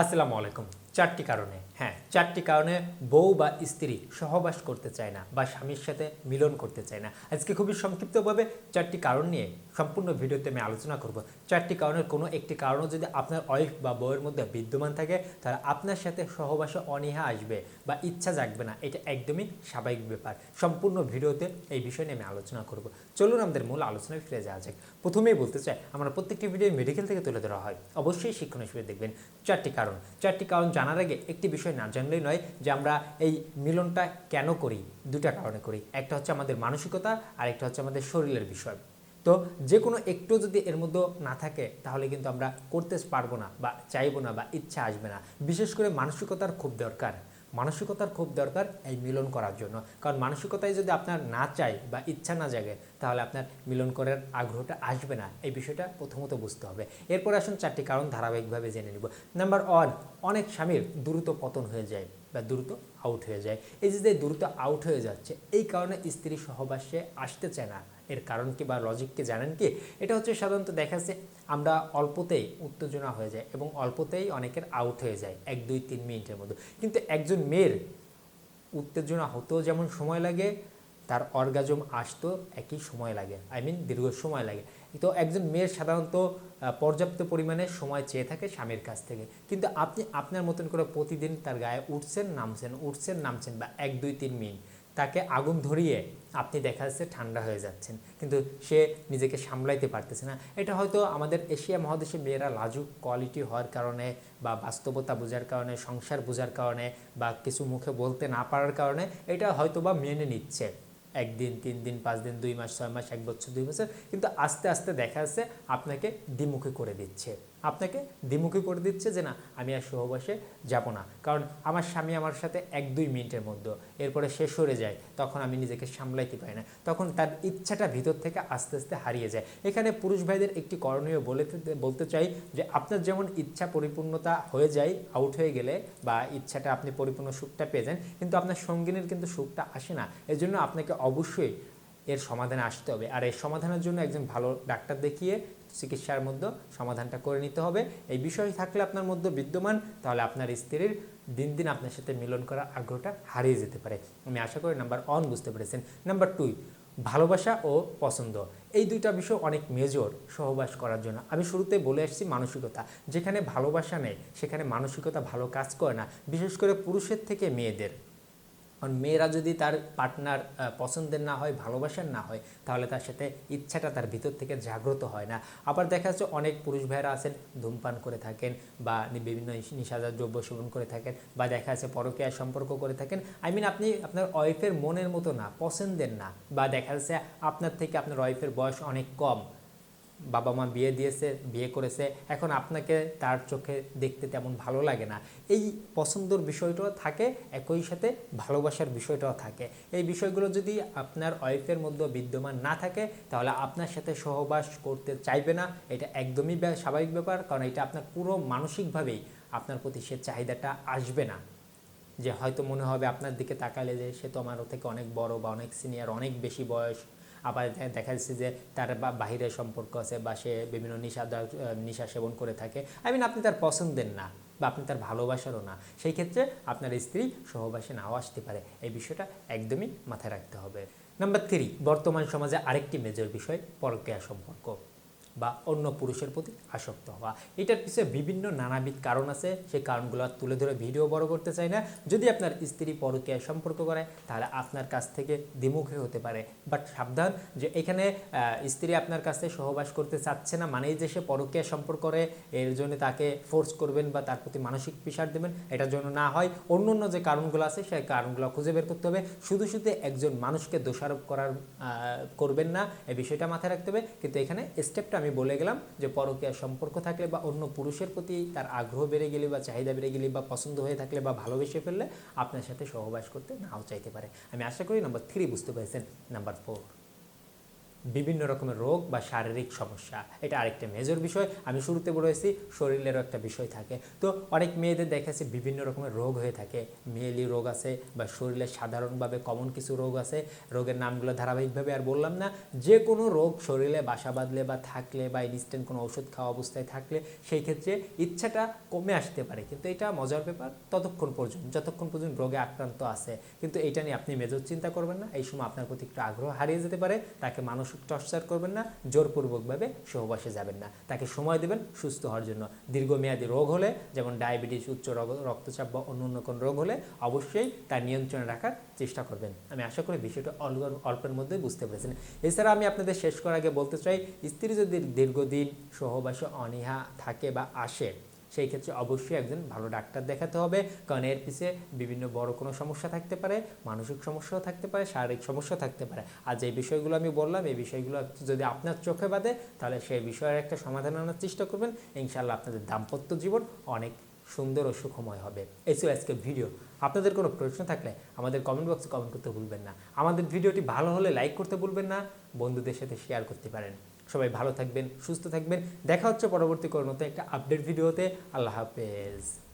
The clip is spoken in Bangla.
আসসালামু আলাইকুম। চারটি কারণে। হ্যাঁ চারটি কারণে বউ বা স্ত্রী সহবাস করতে চায় না বা স্বামীর সাথে মিলন করতে চায় না। আজকে খুবই সংক্ষিপ্তভাবে চারটি কারণ নিয়ে সম্পূর্ণ ভিডিওতে আমি আলোচনা করব। চারটি কারণের কোনো একটি কারণও যদি আপনার ওয়াইফ বা বউয়ের মধ্যে বিদ্যমান থাকে, তাহলে আপনার সাথে সহবাসে অনীহা আসবে বা ইচ্ছা জাগবে না। এটা একদমই স্বাভাবিক ব্যাপার। সম্পূর্ণ ভিডিওতে এই বিষয় নিয়ে আমি আলোচনা করব। চলুন আমাদের মূল আলোচনায় ফিরে যাওয়া যাক। প্রথমেই বলতে চাই, আমরা প্রত্যেকটি ভিডিও মেডিকেল থেকে তুলে ধরা হয়। অবশ্যই শিক্ষণ হিসেবে দেখবেন। চারটি কারণ। চারটি কারণ জানার আগে একটি বিষয় না জানলেই নয় যে আমরা এই মিলনটা কেন করি দুটা কারণে করি। একটা হচ্ছে আমাদের মানসিকতা আর একটা হচ্ছে আমাদের শরীরের বিষয়। তো যে কোনো একটু যদি এর মধ্যে না থাকে, তাহলে কিন্তু আমরা করতে পারব না বা চাইব না বা ইচ্ছা আসবে না। বিশেষ করে মানসিকতার খুব দরকার। মানসিকতার খুব দরকার এই মিলন করার জন্য। কারণ মানসিকতায় যদি আপনার না চাই বা ইচ্ছা না জাগে, তাহলে আপনার মিলন করার আগ্রহটা আসবে না। এই বিষয়টা প্রথমত বুঝতে হবে। এরপর আসুন চারটি কারণ ধারাবাহিকভাবে জেনে নিব। নাম্বার ওয়ান, অনেক স্বামীর দ্রুত পতন হয়ে যায়। বা দ্রুত আউট হয়ে যায়। এই যে দ্রুত আউট হয়ে যাচ্ছে, এই কারণে স্ত্রী সহবাসে আসতে চায় না। এর কারণ কি বা লজিককে জানেন কি? এটা হচ্ছে সাধারণত দেখা যাচ্ছে আমরা অল্পতেই উত্তেজনা হয়ে যায় এবং অল্পতেই অনেকের আউট হয়ে যায়, এক, দুই, তিন মিনিটের মধ্যে। কিন্তু একজন মেয়ের উত্তেজনা হতেও যেমন সময় লাগে তার অর্গাজম আসতেও একই সময় লাগে। আই মিন দীর্ঘ সময় লাগে। তো একজন মেয়ের সাধারণত পর্যাপ্ত পরিমাণে সময় চেয়ে থাকে স্বামীর কাছ থেকে। কিন্তু আপনি আপনার মতন করে প্রতিদিন তার গায়ে উঠছেন, নামছেন উঠছেন, নামছেন বা এক, দুই, তিন মিনিট, তাকে আগুন ধরিয়ে আপনি দেখা যাচ্ছে ঠান্ডা হয়ে যাচ্ছেন। কিন্তু সে নিজেকে সামলাইতে পারতেছে না। এটা হয়তো আমাদের এশিয়া মহাদেশে মেয়েরা লাজুক কোয়ালিটি হওয়ার কারণে বা বাস্তবতা বোঝার কারণে, সংসার বোঝার কারণে বা কিছু মুখে বলতে না পারার কারণে এটা হয়তো বা মেনে নিচ্ছে। একদিন তিন দিন পাঁচ দিন দুই মাস, ছয় মাস, এক বছর, দুই বছর, কিন্তু আস্তে আস্তে দেখা যাচ্ছে আপনাকে দ্বিমুখী করে দিচ্ছে। আপনাকে দ্বিমুখী করে দিচ্ছে যে না, আমি আর সহবাসে যাব না। কারণ আমার স্বামী আমার সাথে এক দুই মিনিটের মধ্যে। এরপরে সে সরে যায়, তখন আমি নিজেকে সামলাইতে পারি না। তখন তার ইচ্ছাটা ভিতর থেকে আস্তে আস্তে হারিয়ে যায়। এখানে পুরুষ ভাইদের একটি করণীয় বলে বলতে চাই যে, আপনার যেমন ইচ্ছা পরিপূর্ণতা হয়ে যায় আউট হয়ে গেলে বা ইচ্ছাটা আপনি পরিপূর্ণ সুখটা পেয়ে যান, কিন্তু আপনার সঙ্গিনীর কিন্তু সুখটা আসে না। এজন্য আপনাকে অবশ্যই এর সমাধানে আসতে হবে। আর এর সমাধানের জন্য একজন ভালো ডাক্তার দেখিয়ে চিকিৎসার মধ্যে সমাধানটা করে নিতে হবে। এই বিষয় থাকলে আপনার মধ্যে বিদ্যমান, তাহলে আপনার স্ত্রীর দিন দিন আপনার সাথে মিলন করার আগ্রহটা হারিয়ে যেতে পারে। আমি আশা করি নাম্বার ওয়ান বুঝতে পেরেছেন। নাম্বার টু ভালোবাসা ও পছন্দ। এই দুইটা বিষয় অনেক মেজর সহবাস করার জন্য। আমি শুরুতে বলে আসছি মানসিকতা। যেখানে ভালোবাসা নেই, সেখানে মানসিকতা ভালো কাজ করে না। বিশেষ করে পুরুষের থেকে মেয়েদের। কারণ মেয়েরা যদি তার পার্টনার পছন্দের না হয়, ভালোবাসার না হয়, তাহলে তার সাথে ইচ্ছাটা তার ভিতর থেকে জাগ্রত হয় না। আবার দেখা যাচ্ছে অনেক পুরুষ ভাইয়েরা আছেন, ধূমপান করে থাকেন বা বিভিন্ন নিশাজার দ্রব্য সেবন করে থাকেন বা দেখা যাচ্ছে পরকীয়া সম্পর্ক করে থাকেন। আই মিন আপনি আপনার ওয়াইফের মনের মতো না, পছন্দের না, বা দেখা যাচ্ছে আপনার থেকে আপনার ওয়াইফের বয়স অনেক কম বাবা মা বিয়ে দিয়েছে, বিয়ে করেছে, এখন আপনাকে তার চোখে দেখতে তেমন ভালো লাগে না। এই পছন্দর বিষয়টাও থাকে, একই সাথে ভালোবাসার বিষয়টাও থাকে। এই বিষয়গুলো যদি আপনার ওয়াইফের মধ্যে বিদ্যমান না থাকে, তাহলে আপনার সাথে সহবাস করতে চাইবে না। এটা একদমই স্বাভাবিক ব্যাপার, কারণ এটা আপনার পুরো মানসিকভাবেই আপনার প্রতি সে চাহিদাটা আসবে না। যে হয়তো মনে হবে আপনার দিকে তাকালে যে সে তো আমার থেকে অনেক বড় বা অনেক সিনিয়র অনেক বেশি বয়স। আবার দেখা যাচ্ছে যে তার বা বাহিরের সম্পর্ক আছে বা সে বিভিন্ন নিশা নিশা সেবন করে থাকে। আই মিন আপনি তার পছন্দের না বা আপনি তার ভালোবাসারও না। সেই ক্ষেত্রে আপনার স্ত্রী সহবাসে নাও আসতে পারে। এই বিষয়টা একদমই মাথায় রাখতে হবে। নাম্বার থ্রি বর্তমান সমাজে আরেকটি মেজর বিষয়, পরক্রিয়া সম্পর্ক। বা অন্য পুরুষের প্রতি আসক্ত হওয়া। এটার পিছনে বিভিন্ন নানাবিধ কারণ আছে। সেই কারণগুলো তুলে ধরে ভিডিও বড় করতে চাই না। যদি আপনার স্ত্রী পরকীয়া সম্পর্ক করে, তাহলে আপনার কাছ থেকে দ্বিমুখী হতে পারে। বাট সাবধান যে এখানে স্ত্রী আপনার কাছে সহবাস করতে চাচ্ছে না মানেই যে সে পরকীয়া সম্পর্ক করে, এর জন্য তাকে ফোর্স করবেন বা তার প্রতি মানসিক প্রেশার দেবেন, এটার জন্য না হয়। অন্য অন্য যে কারণগুলো আছে, সেই কারণগুলো খুঁজে বের করতে হবে। শুধু শুধু একজন মানুষকে দোষারোপ করার করবেন না এই বিষয়টা মাথায় রাখতে হবে। কিন্তু এখানে স্টেপটা আমি বলে গেলাম যে পরকীয়া সম্পর্ক থাকলে বা অন্য পুরুষের প্রতি তার আগ্রহ বেড়ে গেলে বা চাহিদা বেড়ে গেলে বা পছন্দ হয়ে থাকলে বা ভালোবেসে ফেললে আপনার সাথে সহবাস করতে নাও চাইতে পারে। আমি আশা করি নাম্বার থ্রি বুঝতে পেরেছেন। নাম্বার ফোর বিভিন্ন রকমের রোগ বা শারীরিক সমস্যা। এটা আরেকটা মেজর বিষয়। আমি শুরুতে বলেছি শরীরেরও একটা বিষয় থাকে। তো অনেক মেয়েদের দেখাচ্ছে বিভিন্ন রকমের রোগ হয়ে থাকে। মেয়েলি রোগ আছে বা শরীরে সাধারণভাবে কমন কিছু রোগ আছে। রোগের নামগুলো ধারাবাহিকভাবে আর বললাম না। যে কোনো রোগ শরীরে বাসা বাঁধলে বা থাকলে বা ইনস্ট্যান্ট কোনো ওষুধ খাওয়া অবস্থায় থাকলে সেই ক্ষেত্রে ইচ্ছাটা কমে আসতে পারে। কিন্তু এটা মজার ব্যাপার, ততক্ষণ পর্যন্ত, যতক্ষণ পর্যন্ত রোগে আক্রান্ত আছে। কিন্তু এটা নিয়ে আপনি মেজর চিন্তা করবেন না। এই সময় আপনার প্রতি একটু আগ্রহ হারিয়ে যেতে পারে। তাকে মানসিক টর্চার করবেন না, জোরপূর্বকভাবে সহবাসে যাবেন না। তাকে সময় দেবেন সুস্থ হওয়ার জন্য। দীর্ঘমেয়াদী রোগ হলে, যেমন ডায়াবেটিস, উচ্চ রক্তচাপ বা অন্য অন্য কোনো রোগ হলে অবশ্যই তার নিয়ন্ত্রণে রাখার চেষ্টা করবেন। আমি আশা করি বিষয়টা অল্প, অল্পের মধ্যে বুঝতে পেরেছেন। এছাড়া আমি আপনাদের শেষ করার আগে বলতে চাই, স্ত্রী যদি দীর্ঘদিন সহবাসে অনীহা থাকে বা আসে সেই ক্ষেত্রে অবশ্যই একজন ভালো ডাক্তার দেখাতে হবে। কারণ এর পিছিয়ে বিভিন্ন বড় কোনো সমস্যা থাকতে পারে, মানসিক সমস্যাও থাকতে পারে, শারীরিক সমস্যাও থাকতে পারে। আর যে বিষয়গুলো আমি বললাম, এই বিষয়গুলো যদি আপনার চোখে বাঁধে তাহলে সেই বিষয়ের একটা সমাধান আনার চেষ্টা করবেন। ইনশাল্লাহ আপনাদের দাম্পত্য জীবন অনেক সুন্দর ও সুখময় হবে। এই ছিল আজকের ভিডিও। আপনাদের কোনো প্রশ্ন থাকলে আমাদের কমেন্ট বক্সে কমেন্ট করতে ভুলবেন না। আমাদের ভিডিওটি ভালো হলে লাইক করতে ভুলবেন না। বন্ধুদের সাথে শেয়ার করতে পারেন। সবাই ভালো থাকবেন সুস্থ থাকবেন। দেখা হচ্ছে পরবর্তী কোনো একটা আপডেট ভিডিওতে। আল্লাহ হাফেজ।